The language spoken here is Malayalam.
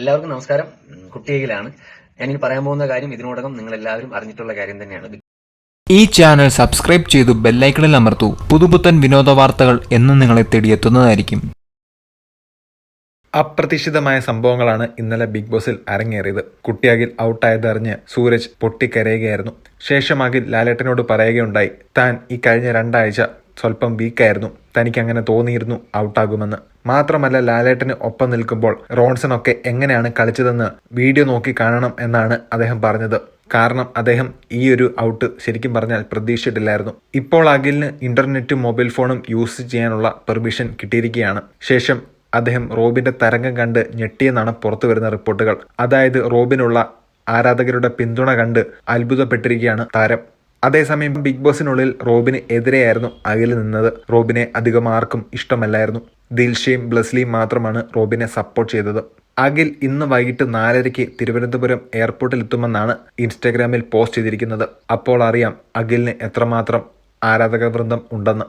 എല്ലാവർക്കും നമസ്കാരം. ഞാൻ ഞാനിനി പറയാൻ പോകുന്ന കാര്യം ഇതിനോടകം നിങ്ങൾ എല്ലാവരും അറിഞ്ഞിട്ടുള്ള കാര്യം തന്നെയാണ്. ഈ ചാനൽ സബ്സ്ക്രൈബ് ചെയ്തു ബെല്ലൈക്കണിൽ അമർത്തൂ. പുതുപുത്തൻ വിനോദ വാർത്തകൾ എന്നും നിങ്ങളെ തേടിയെത്തുന്നതായിരിക്കും. അപ്രതീക്ഷിതമായ സംഭവങ്ങളാണ് ഇന്നലെ ബിഗ് ബോസിൽ അരങ്ങേറിയത്. കുട്ടിയാകിൽ ഔട്ടായതറിഞ്ഞ് സൂരജ് പൊട്ടിക്കരയുകയായിരുന്നു. ശേഷമാകിൽ ലാലേട്ടനോട് പറയുകയുണ്ടായി. താൻ ഈ കഴിഞ്ഞ രണ്ടാഴ്ച സ്വല്പം വീക്കായിരുന്നു. തനിക്ക് അങ്ങനെ തോന്നിയിരുന്നു ഔട്ടാകുമെന്ന്. മാത്രമല്ല ലാലേട്ടന് ഒപ്പം നിൽക്കുമ്പോൾ റോൺസൺ ഒക്കെ എങ്ങനെയാണ് കളിച്ചതെന്ന് വീഡിയോ നോക്കി കാണണം എന്നാണ് അദ്ദേഹം പറഞ്ഞത്. കാരണം അദ്ദേഹം ഈ ഒരു ഔട്ട് ശരിക്കും പറഞ്ഞാൽ പ്രതീക്ഷിച്ചിട്ടില്ലായിരുന്നു. ഇപ്പോൾ അഖിലിന് ഇന്റർനെറ്റും മൊബൈൽ ഫോണും യൂസ് ചെയ്യാനുള്ള പെർമിഷൻ കിട്ടിയിരിക്കുകയാണ്. ശേഷം അദ്ദേഹം റോബിന്റെ തരംഗം കണ്ട് ഞെട്ടിയെന്നാണ് പുറത്തു വരുന്ന റിപ്പോർട്ടുകൾ. അതായത് റോബിനുള്ള ആരാധകരുടെ പിന്തുണ കണ്ട് അത്ഭുതപ്പെട്ടിരിക്കുകയാണ് താരം. അതേസമയം ബിഗ് ബോസിനുള്ളിൽ റോബിന് എതിരെയായിരുന്നു അഖിൽ നിന്നത്. റോബിനെ അധികം ആർക്കും ഇഷ്ടമല്ലായിരുന്നു. ദിൽഷയും ബ്ലസ്ലിയും മാത്രമാണ് റോബിനെ സപ്പോർട്ട് ചെയ്തത്. അഖിൽ ഇന്ന് വൈകിട്ട് നാലരയ്ക്ക് തിരുവനന്തപുരം എയർപോർട്ടിൽ എത്തുമെന്നാണ് ഇൻസ്റ്റാഗ്രാമിൽ പോസ്റ്റ് ചെയ്തിരിക്കുന്നത്. അപ്പോൾ അറിയാം അഖിലിന് എത്രമാത്രം ആരാധക വൃന്ദം ഉണ്ടെന്ന്.